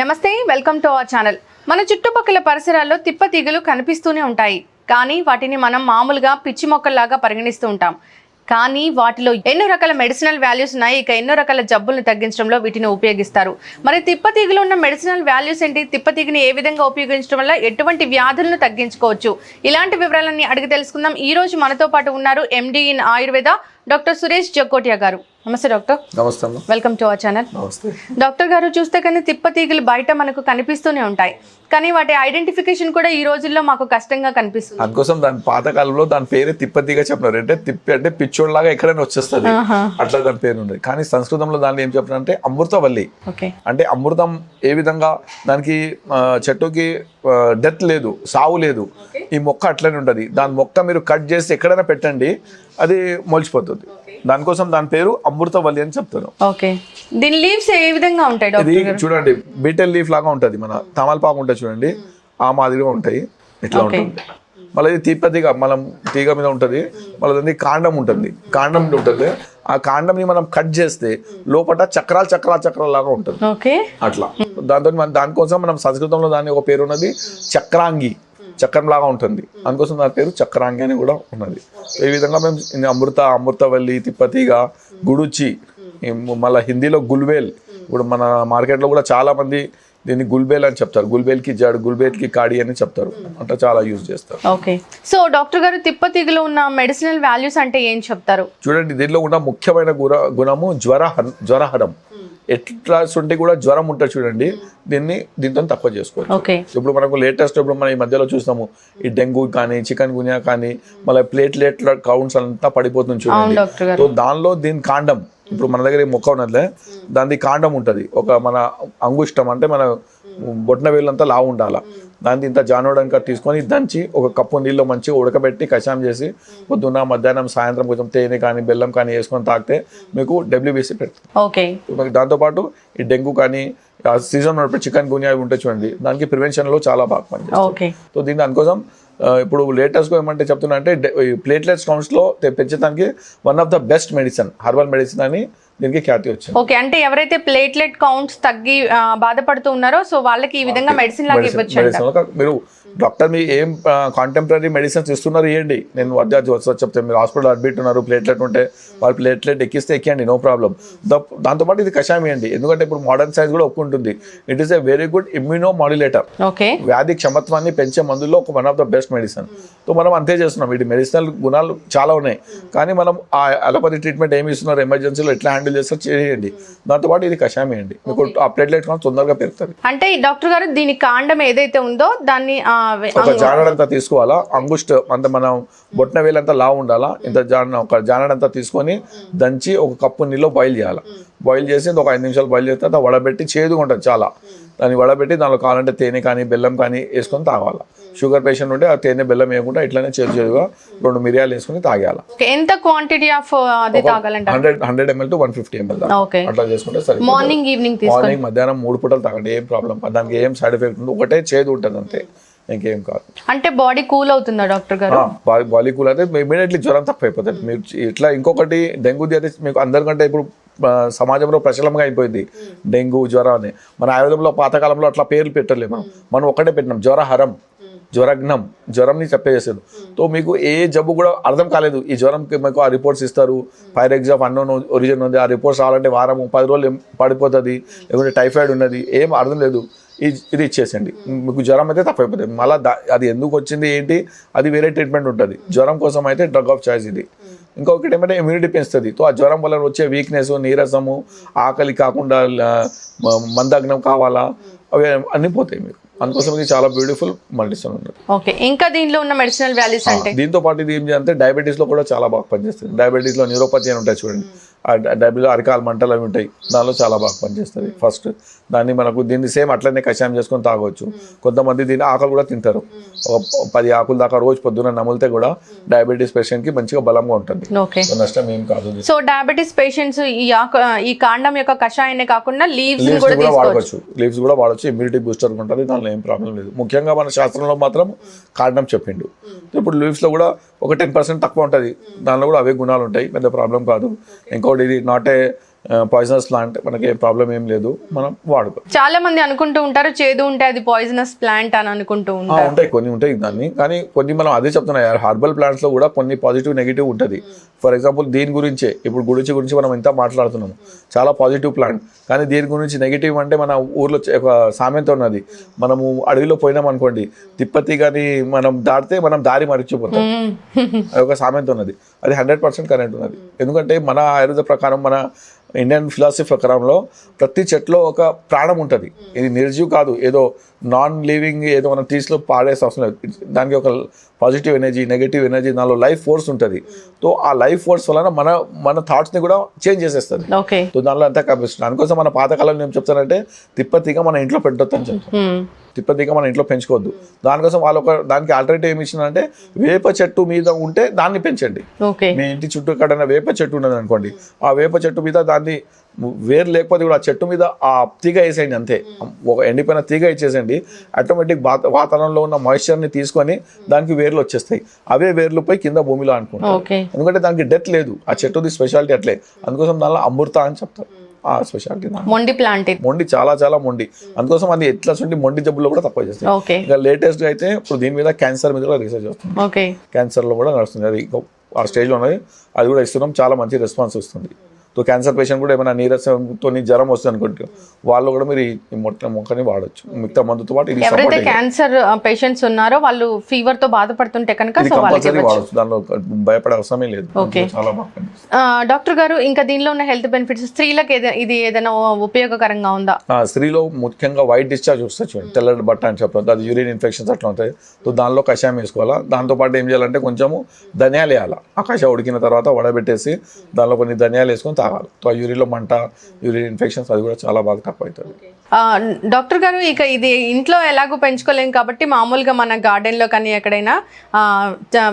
నమస్తే welcome to our channel. మన చుట్టుపక్కల పరిసరాల్లో తిప్పతీగలు కనిపిస్తూనే ఉంటాయి. కానీ వాటిని మనం మామూలుగా పిచ్చి మొక్కల్లాగా పరిగణిస్తూ ఉంటాం. కానీ వాటిలో ఎన్నో రకాల మెడిసినల్ వాల్యూస్ ఉన్నాయి. ఇక ఎన్నో రకాల జబ్బులను తగ్గించడంలో వీటిని ఉపయోగిస్తారు. మరి తిప్పతీగలో ఉన్న మెడిసినల్ వాల్యూస్ ఏంటి? తిప్పతీగని ఏ విధంగా ఉపయోగించడం వల్ల ఎటువంటి వ్యాధులను తగ్గించుకోవచ్చు? ఇలాంటి వివరాలన్నీ అడిగి తెలుసుకుందాం. ఈ రోజు మనతో పాటు ఉన్నారు MD in Ayurveda doctor Suresh Jaggotia garu. నమస్తే డాక్టర్. నమస్తే వెల్కమ్ టు అవర్ ఛానల్ నమస్తే. డాక్టర్ గారు చూస్తే కానీ తిప్పతీగలు బయట మనకు కనిపిస్తూనే ఉంటాయి. కానీ వాటి ఐడెంటిఫికేషన్ కూడా ఈ రోజుల్లో మాకు కష్టంగా కనిపిస్తుంది. అందుకోసం దాని పాతకాలంలో దాని పేరే తిప్పతిగా చెప్పినారు. అంటే తిప్పి అంటే పిచ్చోడ్లాగా ఎక్కడైనా వచ్చేస్తుంది. అట్లా దాని పేరు ఉండేది కానీ సంస్కృతంలో దాన్ని ఏం చెప్పినారు అంటే అమృతవల్లి. అంటే అమృతం ఏ విధంగా దానికి చెట్టుకి డెత్ లేదు సావు లేదు. ఈ మొక్క అట్లనే ఉంటది. దాని మొక్క మీరు కట్ చేసి ఎక్కడైనా పెట్టండి. అది మొలిచిపోతుంది. దానికోసం దాని పేరు అమృతవల్లి అని చెప్తారు. ఓకే. దీని లీవ్స్ ఏ విధంగా ఉంటాయి ఇది డాక్టర్ చూడండి బీటెల్ లీఫ్ లాగా ఉంటది మన తమలపాకు ఉంటుంది చూడండి ఆ మాదిరిగా ఉంటాయి ఇట్లా. ఉంటుంది. మళ్ళీ తీపతిగా మనం తీగ మీద ఉంటుంది మళ్ళీ కాండం ఉంటుంది. కాండం ఉంటుంది. ఆ కాండంని మనం కట్ చేస్తే లోపల చక్రాలు చక్రాలు చక్రాలు లాగా ఉంటుంది. ఓకే. అట్లా. దాంతో మన దానికోసం మనం సంస్కృతంలో దాని ఒక పేరు ఉన్నది చక్రాంగి. చక్రం లాగా ఉంటుంది. అందుకోసం దాని పేరు చక్రాంగి అని కూడా ఉన్నది. ఈ విధంగా మేము అమృత అమృతవల్లి తిప్పతీగ గుడుచి మళ్ళీ హిందీలో గుల్బేల్. ఇప్పుడు మన మార్కెట్లో కూడా చాలా మంది దీన్ని గుల్బేల్ అని చెప్తారు. గుల్బేల్కి జడ్ గుల్బేల్కి కాడి అని చెప్తారు. అంటే చాలా యూజ్ చేస్తారు. ఓకే. సో డాక్టర్ గారు తిప్పతీగలో ఉన్న మెడిసినల్ వాల్యూస్ అంటే ఏం చెప్తారు? చూడండి దీనిలో ఉన్న ముఖ్యమైన గుణ గుణము జ్వర జ్వరహరం. ఎట్లా ఉంటే కూడా జ్వరం ఉంటుంది చూడండి. దీన్ని దీంతో తక్కువ చేసుకోవచ్చు. ఇప్పుడు మనకు లేటెస్ట్ ఇప్పుడు మనం ఈ మధ్యలో చూస్తాము ఈ డెంగ్యూ కానీ చికెన్ గునియా కానీ మళ్ళీ ప్లేట్లెట్ల కౌంట్స్ అంతా పడిపోతుంది చూడండి. సో దానిలో దీని కాండం ఇప్పుడు మన దగ్గర మొక్క ఉన్నట్లే దాని కాండం ఉంటుంది. ఒక మన అంగుష్టం అంటే మన బొట్న వేలంతా లావు ఉండాల. దాన్ని ఇంత జానోడంగా తీసుకొని దంచి ఒక కప్పు నీళ్ళు మంచిగా ఉడకబెట్టి కషాయం చేసి పొద్దున్న మధ్యాహ్నం సాయంత్రం కొంచెం తేనె కానీ బెల్లం కానీ వేసుకొని తాగితే మీకు డబ్ల్యూబీసీ పెడుతుంది ఓకే. దాంతోపాటు ఈ డెంగ్యూ కానీ సీజన్ ఉన్నప్పుడు చికెన్ గునియా అవి ఉంటాయి చూడండి దానికి ప్రివెన్షన్లో చాలా బాగా పనిచేస్తుంది ఓకే. సో దీని దానికోసం ఇప్పుడు లేటెస్ట్గా ఏమంటే చెప్తున్నా అంటే ప్లేట్లెట్స్ కౌంట్స్లో పెంచడానికి one of the best medicine herbal medicine అని దీనికి ఖ్యాతి వచ్చింది. ఓకే అంటే ఎవరైతే ప్లేట్లెట్ కౌంట్స్ తగ్గి బాధపడుతూ ఉన్నారో సో వాళ్ళకి ఈ విధంగా మెడిసిన్ లాగా ఇవ్వచ్చు మీరు డాక్టర్ మీ ఏం కాంటెంపరీ మెడిసిన్స్ ఇస్తున్నారు ఇవ్వండి నేను అధ్యార్థి వస్తా చెప్తాను మీరు హాస్పిటల్ అడ్మిట్ ఉన్నారు ప్లేట్లెట్ ఉంటే వాళ్ళు ప్లేట్లెట్ ఎక్కిస్తే ఎక్కియండి నో ప్రాబ్లం దాంతోపాటు ఇది కషాయం ఇవ్వండి ఎందుకంటే ఇప్పుడు మోడర్న్ సైన్స్ కూడా ఒప్పుకుంటుంది. It is a very good immunomodulator okay. వ్యాధి క్షమత్వాన్ని పెంచే మందుల్లో ఒక one of the best medicine so మనం అంతే చేస్తున్నాం. వీటి మెడిసినల్ గుణాలు చాలా ఉన్నాయి. కానీ మనం ఆ అలోపతి ట్రీట్మెంట్ ఏమి ఇస్తున్నారు? ఎమర్జెన్సీలో ఎట్లా హ్యాండిల్ చేస్తారో చేయండి. దాంతోపాటు ఇది కషాయం వేయండి. మీకు ఆ ప్లేట్లెట్ కౌంట్ తొందరగా పెరుగుతుంది. అంటే డాక్టర్ గారు దీని కాండం ఏదైతే ఉందో దాన్ని ఒక జానడంతా తీసుకోవాలా? అంగుష్ట అంత మనం బొట్న వేలంతా లావు ఉండాలా? ఇంత జాన ఒక జానడంతా తీసుకొని దంచి ఒక కప్పు నీళ్ళు బాయిల్ చేయాలి? బాయిల్ చేసి ఒక ఐదు నిమిషాలు బాయిల్ చేస్తే వడబెట్టి చేదుగా ఉంటుంది చాలా దాన్ని వడబెట్టి దానిలో కావాలంటే తేనె కానీ బెల్లం కానీ వేసుకొని తాగాలి. షుగర్ పేషెంట్ ఉంటే ఆ తేనె బెల్లం వేయకుండా ఇట్లానే చేదు చేదుగా రెండు మిరియాలు వేసుకొని తాగేయాలి. ఓకే, ఎంత క్వాంటిటీ ఆఫ్ అది తాగాలంట hundred hundred ML to one fifty ML అట్లా చేసుకుంటే సరే మార్నింగ్ ఈవినింగ్ మార్నింగ్ మధ్యాహ్నం మూడు పూటలు తాగండి ఏం ప్రాబ్లం దానికి ఏం సైడ్ ఎఫెక్ట్ ఉంది ఒకటే చేదు ఉంటుంది అంతే. ఇంకేం కాదు. అంటే బాడీ కూల్ అవుతుందా డాక్టర్ గారు? బాడీ కూల్ అయితే ఇమీడియట్లీ జ్వరం తక్కువ అయిపోతుంది మీరు ఇట్లా ఇంకొకటి డెంగ్యూ అయితే మీకు అందరికంటే ఇప్పుడు సమాజంలో ప్రచలంగా అయిపోయింది. డెంగ్యూ జ్వరం అని. మన ఆయుర్వేదంలో పాతకాలంలో అట్లా పేర్లు పెట్టలేదు మనం. మనం ఒకటే పెట్టినాం. జ్వరహరం జ్వరఘ్నం జ్వరంని చెప్పేసారు సో మీకు ఏ జబ్బు కూడా అర్థం కాలేదు. ఈ జ్వరంకి మీకు ఆ రిపోర్ట్స్ ఇస్తారు. పైరెక్స్ ఆఫ్ అన్నోన్ ఒరిజిన్ ఉంది. ఆ రిపోర్ట్స్ రావాలంటే వారం పది రోజులు పడిపోతుంది. లేకుంటే టైఫాయిడ్ ఉన్నది. ఏం అర్థం లేదు. ఇది ఇచ్చేసండి మీకు జ్వరం అయితే తప్పైపోతుంది. మళ్ళీ అది ఎందుకు వచ్చింది ఏంటి? అది వేరే ట్రీట్మెంట్ ఉంటుంది. జ్వరం కోసం అయితే డ్రగ్ ఆఫ్ చాయిస్ ఇది. ఇంకొకటి ఏమంటే ఇమ్యూనిటీ పెంచుతుంది. సో ఆ జ్వరం వల్ల వచ్చే వీక్నెస్ నీరసము ఆకలి కాకుండా మందగ్నం కావాలా? అవి అన్నీ పోతాయి మీకు. అందుకోసం ఇది చాలా బ్యూటిఫుల్ మెడిసిన్ ఉన్నది ఓకే. ఇంకా దీనిలో ఉన్న మెడిసినల్ వాల్యూస్ అంటే? దీంతో పాటు ఇది ఏం చేయాలంటే డయాబెటీస్లో కూడా చాలా బాగా పనిచేస్తుంది. డయాబెటీస్లో న్యూరోపతి అని ఉంటాయి చూడండి. ఆ డయాబెటీస్ అరికాల మంటలు అవి ఉంటాయి. దానిలో చాలా బాగా పనిచేస్తుంది. ఫస్ట్ దాన్ని మనకు దీన్ని సేమ్ అట్లనే కషాయం చేసుకొని తాగొచ్చు. కొంతమంది దీన్ని ఆకులు కూడా తింటారు. ఒక పది ఆకులు దాకా రోజు పొద్దున్న నమిలితే కూడా డయాబెటీస్ పేషెంట్కి మంచిగా బలంగా ఉంటుంది. నష్టం ఏం కాదు. సో డయాబెటీస్ పేషెంట్స్ ఈ కాండం యొక్క కషాయాన్ని కాకుండా లీవ్స్ కూడా వాడవచ్చు. లీవ్స్ కూడా వాడచ్చు. ఇమ్యూనిటీ బూస్టర్ ఉంటుంది. దానిలో ఏం ప్రాబ్లం లేదు. ముఖ్యంగా మన శాస్త్రంలో మాత్రం కాండం చెప్పిండు. ఇప్పుడు లీవ్స్లో కూడా ఒక టెన్ పర్సెంట్ తక్కువ ఉంటుంది. దానిలో కూడా అవే గుణాలు ఉంటాయి. పెద్ద ప్రాబ్లం కాదు. ఇంకోటి ఇది నాట్ ఏ పాయిజనస్ ప్లాంట్ మనకి ప్రాబ్లం ఏం లేదు మనం వాడుకో. చాలా మంది అనుకుంటూ ఉంటారు చేదు ఉంటే అది పాయిజనస్ ప్లాంట్ అని అనుకుంటూ ఉంటారు. ఉంటాయి కొన్ని ఉంటాయి దాన్ని కానీ కొన్ని మనం అదే చెప్తున్నాయి హార్బల్ ప్లాంట్స్లో కూడా కొన్ని పాజిటివ్ నెగిటివ్ ఉంటుంది. ఫర్ ఎగ్జాంపుల్ దీని గురించే ఇప్పుడు గురించి గురించి మనం ఇంత మాట్లాడుతున్నాం చాలా పాజిటివ్ ప్లాంట్ కానీ దీని గురించి నెగిటివ్ అంటే మన ఊర్లో ఒక సామెత ఉన్నది మనము అడవిలో పోయినాం అనుకోండి తిప్పతి కానీ మనం దాటితే మనం దారి మరిచిపోతాం. ఒక సామెత ఉన్నది. అది హండ్రెడ్ పర్సెంట్ కరెక్ట్ ఉన్నది. ఎందుకంటే మన ఆయుర్వేద ప్రకారం మన ఇండియన్ ఫిలాసఫీ ప్రకారంలో ప్రతి చెట్లో ఒక ప్రాణం ఉంటుంది. ఇది నిర్జీవ్ కాదు. ఏదో నాన్ లివింగ్ ఏదో మనం తీసులో పాడేసే అవసరం లేదు. దానికి ఒక పాజిటివ్ ఎనర్జీ నెగిటివ్ ఎనర్జీ దానిలో లైఫ్ ఫోర్స్ ఉంటుంది. సో ఆ లైఫ్ ఫోర్స్ వలన మన మన థాట్స్ని కూడా చేంజ్ చేసేస్తుంది. ఓకే. సో దానిలో అంతా కనిపిస్తుంది. దానికోసం మన పాతకాలంలో ఏం చెప్తారంటే తిప్పతిగా మన ఇంట్లో పెట్టొద్దు అని తిప్పతిగా మన ఇంట్లో పెంచుకోవద్దు. దానికోసం వాళ్ళు ఒక దానికి ఆల్టర్నేటివ్ ఏమి ఇచ్చిందంటే వేప చెట్టు మీద ఉంటే దాన్ని పెంచండి. మీ ఇంటి చుట్టూ ఎక్కడైనా వేప చెట్టు ఉన్నది అనుకోండి ఆ వేప చెట్టు మీద దాన్ని వేరు లేకపోతే కూడా ఆ చెట్టు మీద ఆ తీగ వేసేయండి అంతే. ఒక ఎండిపోయిన తీగ ఇచ్చేసేయండి. ఆటోమేటిక్ వాతావరణంలో ఉన్న మాయిశ్చర్ని తీసుకొని దానికి వేర్లు వచ్చేస్తాయి. అవే వేర్లు పోయి కింద భూమిలో అనుకుంటారు. ఓకే. ఎందుకంటే దానికి డెత్ లేదు. ఆ చెట్టుది స్పెషాలిటీ అట్లే. అందుకోసం దానిలో అమృత అని చెప్తారు. స్పెషాలిటీ మొండి ప్లాంట్. మొండి చాలా చాలా మొండి. అందుకోసం అది ఎట్లా చూడండి మొండి జబ్బుల్లో కూడా తక్కువ చేస్తాయి ఓకే. ఇంకా లేటెస్ట్ అయితే ఇప్పుడు దీని మీద క్యాన్సర్ మీద కూడా రీసెర్చ్ వస్తుంది ఓకే. క్యాన్సర్లో కూడా నడుస్తుంది. అది ఆ స్టేజ్లో ఉన్నది. అది కూడా ఇస్తున్నాం. చాలా మంచి రెస్పాన్స్ వస్తుంది. సో క్యాన్సర్ పేషెంట్ కూడా ఏమైనా నీరసంతో జ్వరం వస్తుంది అనుకుంటే వాళ్ళు కూడా మీరు ఈ మొట్ట మొక్కని వాడచ్చు. మిగతా మందుతో పాటు ఎవరైతే క్యాన్సర్ పేషెంట్స్ ఉన్నారో వాళ్ళు ఫీవర్తో బాధపడుతుంటే కనుక కంపల్సరీ వాడచ్చు. దానిలో భయపడే అవసరమే లేదు. చాలా డాక్టర్ గారు ఇంకా దీనిలో ఉన్న హెల్త్ బెనిఫిట్స్ స్త్రీలకు ఇది ఏదైనా ఉపయోగకరంగా ఉందా? స్త్రీలో ముఖ్యంగా వైట్ డిశ్చార్జ్ వస్తుంది చూడండి. తెల్లటి బట్ట అని చెప్తారు అది యూరిన్ ఇన్ఫెక్షన్స్ అట్లా ఉంటాయి. సో దానిలో కషాయం వేసుకోవాలా? దాంతోపాటు ఏం చేయాలంటే కొంచెము ధనియాలు వేయాలి? ఆ కషాయం ఉడికిన తర్వాత వడబెట్టేసి దానిలో కొన్ని ధనియాలు వేసుకొని తాగాలి యూరిన్లో మంట యూరిన్ ఇన్ఫెక్షన్స్ అది కూడా చాలా బాగా తక్కువ అవుతుంది. డాక్టర్ గారు ఇక ఇది ఇంట్లో ఎలాగో పెంచుకోలేం కాబట్టి మామూలుగా మన గార్డెన్లో కానీ ఎక్కడైనా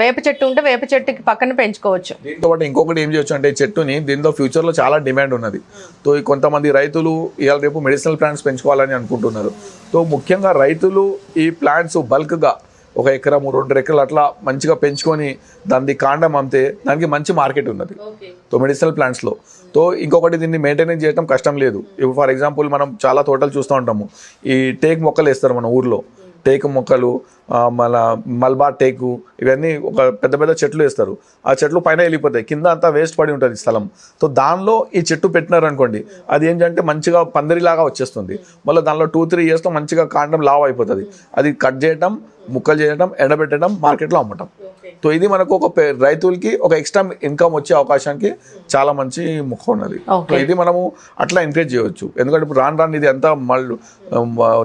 వేప చెట్టు ఉంటే వేప చెట్టుకి పక్కన పెంచుకోవచ్చు. దీంతో పాటు ఇంకొకటి ఏం చేయొచ్చు అంటే చెట్టుని దీంతో ఫ్యూచర్లో చాలా డిమాండ్ ఉన్నది. సో ఈ కొంతమంది రైతులు ఇవాళ రేపు మెడిసినల్ ప్లాంట్స్ పెంచుకోవాలని అనుకుంటున్నారు. సో ముఖ్యంగా రైతులు ఈ ప్లాంట్స్ బల్క్గా ఒక ఎకరము రెండు ఎకరాలు అట్లా మంచిగా పెంచుకొని దాని కాండం అమ్మితే దానికి మంచి మార్కెట్ ఉన్నది. సో మెడిసినల్ ప్లాంట్స్లో సో ఇంకొకటి దీన్ని మెయింటెనెన్స్ చేయడం కష్టం లేదు. ఇప్పుడు ఫర్ ఎగ్జాంపుల్ మనం చాలా తోటలు చూస్తూ ఉంటాము. ఈ టేక్ మొక్కలు వేస్తారు మన ఊర్లో. టేకు మొక్కలు మన మల్బార్ టేకు ఇవన్నీ ఒక పెద్ద పెద్ద చెట్లు వేస్తారు. ఆ చెట్లు పైన వెళ్ళిపోతాయి. కింద అంతా వేస్ట్ పడి ఉంటుంది స్థలం. సో దానిలో ఈ చెట్టు పెట్టినారు అనుకోండి అది ఏంటంటే మంచిగా పందిరిలాగా వచ్చేస్తుంది. మళ్ళీ దానిలో టూ త్రీ ఇయర్స్లో మంచిగా కాండం లావ్ అయిపోతుంది. అది కట్ చేయడం ముక్కలు చేయడం ఎండబెట్టడం మార్కెట్లో అమ్మటం. సో ఇది మనకు ఒక రైతులకి ఒక ఎక్స్ట్రా ఇన్కమ్ వచ్చే అవకాశానికి చాలా మంచి ముఖ ఉన్నది. సో ఇది మనము అట్లా ఎంకరేజ్ చేయవచ్చు. ఎందుకంటే ఇప్పుడు రాను రాను ఇది అంతా మళ్ళీ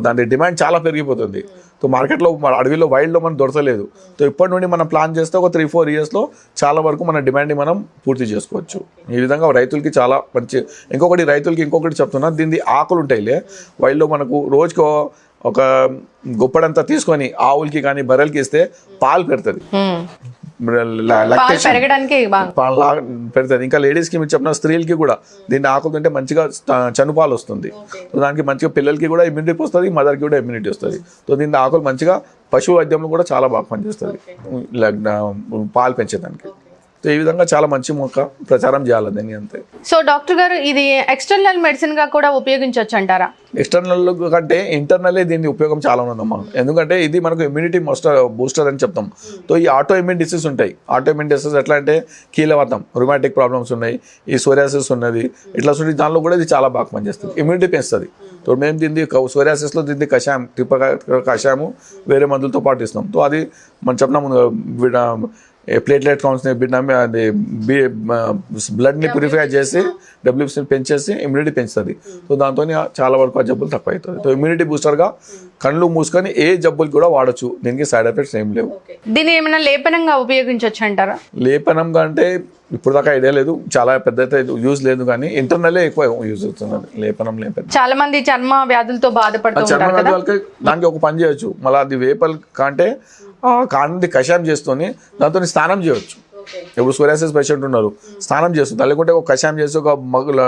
దాని డిమాండ్ చాలా పెరిగిపోతుంది. సో మార్కెట్లో అడవిలో వైల్డ్లో మనం దొరకలేదు. సో ఇప్పటి నుండి మనం ప్లాన్ చేస్తే ఒక త్రీ ఫోర్ ఇయర్స్లో చాలా వరకు మన డిమాండ్ని మనం పూర్తి చేసుకోవచ్చు. ఈ విధంగా రైతులకి చాలా మంచి ఇంకొకటి రైతులకి ఇంకొకటి చెప్తున్నా దీని ఆకులు ఉంటాయిలే వైల్డ్లో మనకు రోజుకో ఒక గుప్పడంతా తీసుకొని ఆవులకి కానీ బర్రెలకి ఇస్తే పాలు పెడుతుంది. పెడుతుంది. ఇంకా లేడీస్కి మీరు చెప్పిన స్త్రీలకి కూడా దీన్ని ఆకులు తింటే మంచిగా చనుపాలు వస్తుంది. సో దానికి మంచిగా పిల్లలకి కూడా ఇమ్యూనిటీ వస్తుంది మదర్కి కూడా ఇమ్యూనిటీ వస్తుంది. సో దీని ఆకులు మంచిగా పశు వైద్యంలో కూడా చాలా బాగా పనిచేస్తుంది. పాలు పెంచేదానికి. ఈ విధంగా చాలా మంచి మొక్క ప్రచారం చేయాలి దీన్ని అంతే. సో డాక్టర్ గారు ఇది ఎక్స్టర్నల్ మెడిసిన్గా కూడా ఉపయోగించవచ్చు అంటారా? ఎక్స్టర్నల్ కంటే ఇంటర్నల్లే దీని ఉపయోగం చాలా ఉందమ్మా. ఎందుకంటే ఇది మనకు ఇమ్యూనిటీ మోస్టర్ బూస్టర్ అని చెప్తాం. సో ఈ ఆటో ఇమ్యూన్ డిసీజ్ ఉంటాయి. ఆటో ఇమ్యూన్ డిసీజ్ ఎట్లా అంటే కీలవతం రుమాటిక్ ప్రాబ్లమ్స్ ఉన్నాయి ఈ సోరియాసిస్ ఉన్నది ఇట్లా ఉంటుంది దానిలో కూడా ఇది చాలా బాగా పనిచేస్తుంది. ఇమ్యూనిటీ పెంచుతుంది. సో మేము దీన్ని సోరియాసిస్లో దీన్ని కషాయం తిప్ప కషాయము వేరే మందులతో పాటు ఇస్తాం. సో అది మనం చెప్పిన ప్లేట్లెట్ కౌంట్స్ని బిడ్డమి అది బి బ్లడ్ని ప్యూరిఫై చేసి డబ్ల్యూసీని పెంచేసి ఇమ్యూనిటీ పెంచుతుంది. సో దాంతో చాలా వరకు ఆ జబ్బులు తక్కువ అవుతుంది. సో ఇమ్యూనిటీ బూస్టర్గా కళ్ళు మూసుకొని ఏ జబ్బులు కూడా వాడచ్చు. దీనికి సైడ్ ఎఫెక్ట్స్ ఏం లేవు. దీన్ని ఏమైనా లేపనంగా ఉపయోగించవచ్చు అంటారా? లేపనంగా అంటే ఇప్పుడు దాకా ఐడియా లేదు. చాలా పెద్ద అయితే యూజ్ లేదు కానీ ఇంటర్నల్లే ఎక్కువ యూజ్ అవుతున్నది లేపనం లేపనం. చాలా మంది చర్మ వ్యాధులతో బాధపడుతూ చర్మ ఉంటారు వ్యాధి కదా? వాళ్ళకి దానికి ఒక పని చేయొచ్చు. మళ్ళీ అది వేపల్ కంటే కాండి కషాయం చేసుకొని దాంతో స్నానం చేయొచ్చు. ఇప్పుడు సోరియాసిస్ పేషెంట్ ఉన్నారు స్నానం చేస్తుంది లేకుంటే ఒక కషాయం చేసి ఒక మగ్గుల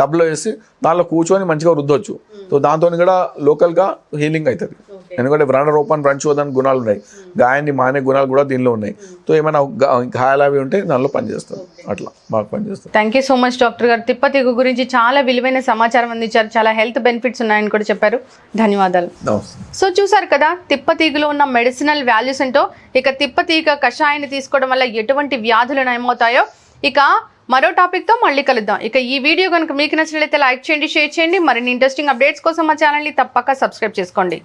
టబ్లో వేసి దానిలో కూర్చొని మంచిగా రుద్దొచ్చు. సో దాంతో కూడా లోకల్గా హీలింగ్ అవుతుంది. ఎందుకంటే వ్రణ రూపం రంచోదని గుణాలు ఉన్నాయి. గాయాన్ని మానే గుణాలు కూడా దీనిలో ఉన్నాయి. సో ఏమైనా గాయాలు అవి ఉంటే దానిలో పనిచేస్తారు. అట్లా బాగా పనిచేస్తారు. Thank you so much doctor garu. తిప్పతీగ గురించి చాలా విలువైన సమాచారం అందించారు. చాలా హెల్త్ బెనిఫిట్స్ ఉన్నాయని కూడా చెప్పారు. ధన్యవాదాలు. సో చూసారు కదా తిప్పతీగలో ఉన్న మెడిసినల్ వాల్యూస్ ఏంటో? ఇక తిప్పతీగ కషాయాన్ని తీసుకోవడం వల్ల ఎటువంటి వ్యాధులు నయమవుతాయో? ఇక మరో టాపిక్తో మళ్ళీ కలుద్దాం. ఇక ఈ వీడియో కనుక మీకు నచ్చినట్లయితే లైక్ చేయండి షేర్ చేయండి. మరిన్ని ఇంట్రెస్టింగ్ అప్డేట్స్ కోసం మా ఛానల్ని తప్పక సబ్స్క్రైబ్ చేసుకోండి.